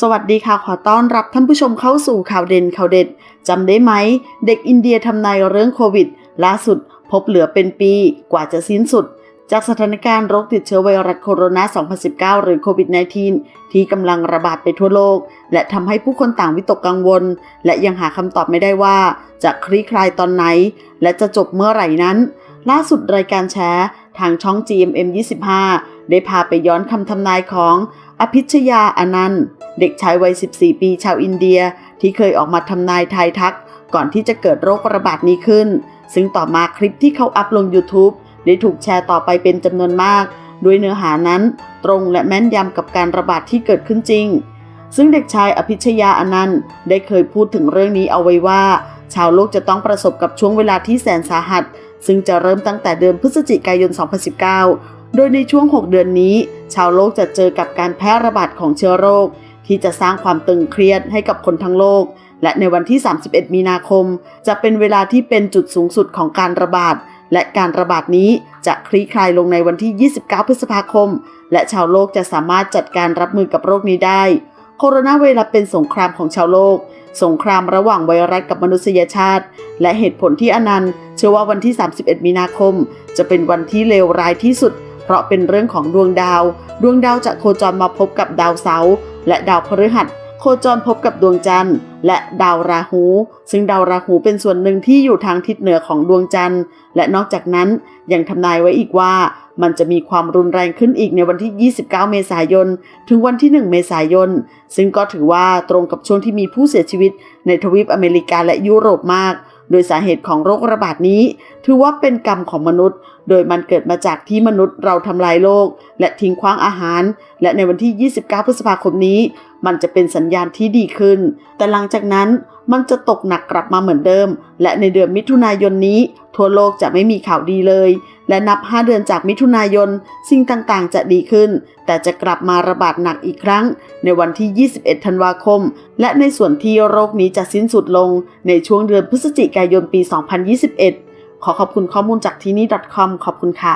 สวัสดีค่ะขอต้อนรับท่านผู้ชมเข้าสู่ข่าวเด่นข่าวเด็ดจำได้ไหม เด็กอินเดียทำนายเรื่องโควิด ล่าสุดพบเหลือเป็นปีกว่าจะสิ้นสุด จากสถานการณ์โรคติดเชื้อไวรัสโคโรนา 2019 หรือโควิด -19 ที่กำลังระบาดไปทั่วโลก และทำให้ผู้คนต่างวิตกกังวล และยังหาคำตอบไม่ได้ว่า จะคลี่คลายตอนไหน และจะจบเมื่อไหร่นั้น ล่าสุดรายการแชร์ทางช่อง GMM 25ได้พาไปย้อนคำทำนายของ อภิชยาอนันต์ เด็กชายวัย 14 ปีชาวอินเดียที่เคยออกมาทำนายทายทัก ก่อนที่จะเกิดโรคระบาดนี้ขึ้น ซึ่งต่อมาคลิปที่เขาอัพลง YouTube ได้ถูกแชร์ต่อไปเป็นจำนวนมาก ด้วยเนื้อหานั้นตรงและแม่นยำกับการระบาดที่เกิดขึ้นจริง ซึ่งเด็กชายอภิชยาอนันต์ได้เคยพูดถึงเรื่องนี้เอาไว้ว่า ชาวโลกจะต้องประสบกับช่วงเวลาที่แสนสาหัส ซึ่งจะเริ่มตั้งแต่เดือนพฤศจิกายน 2019 โดยในช่วง 6 เดือนนี้ ชาวโลกจะเจอกับการแพร่ระบาดของเชื้อโรค ที่จะสร้างความตึงเครียดให้กับคนทั้งโลก และในวันที่ 31 มีนาคม จะเป็นเวลาที่เป็นจุดสูงสุดของการระบาด และการระบาดนี้จะคลี่คลายลงในวันที่ 29 พฤษภาคม และชาวโลกจะสามารถจัดการรับมือกับโรคนี้ได้ โคโรนาไวรัสเป็นสงครามของชาวโลก สงครามระหว่างไวรัสกับมนุษยชาติ และเหตุผลที่อนันต์ เชื่อว่าวันที่ 31 มีนาคม จะเป็นวันที่เลวร้ายที่สุด เพราะเป็นเรื่องของดวงดาว ดวงดาวจะโคจรมาพบกับดาวเสาร์และดาวพฤหัส โคจรพบกับดวงจันทร์ และดาวราหู ซึ่งดาวราหูเป็นส่วนหนึ่งที่อยู่ทางทิศเหนือของดวงจันทร์ และนอกจากนั้นยังทำนายไว้อีกว่า มันจะมีความรุนแรงขึ้นอีกในวันที่ 29 เมษายน ถึงวันที่ 1 เมษายน ซึ่งก็ถือว่าตรงกับช่วงที่มีผู้เสียชีวิตในทวีปอเมริกาและยุโรปมาก โดยสาเหตุของโรคระบาดนี้ ถือว่าเป็นกรรมของมนุษย์ โดยมันเกิดมาจากที่มนุษย์เราทำลายโลก และทิ้งคว้างอาหาร และในวันที่ 29 พฤษภาคมนี้ มันจะเป็นสัญญาณที่ดีขึ้น แต่หลังจากนั้นมันจะตกหนักกลับมาเหมือนเดิม และในเดือนมิถุนายนนี้ ทั่วโลกจะไม่มีข่าวดีเลย และนับ 5 เดือนจากมิถุนายน สิ่งต่างๆ จะดีขึ้น แต่จะกลับมาระบาดหนักอีกครั้ง ในวันที่ 21 ธันวาคม และในส่วนที่โรคนี้จะสิ้นสุดลง ในช่วงเดือนพฤศจิกายนปี 2021 ขอขอบคุณข้อมูลจากที่นี่ .com ขอบคุณค่ะ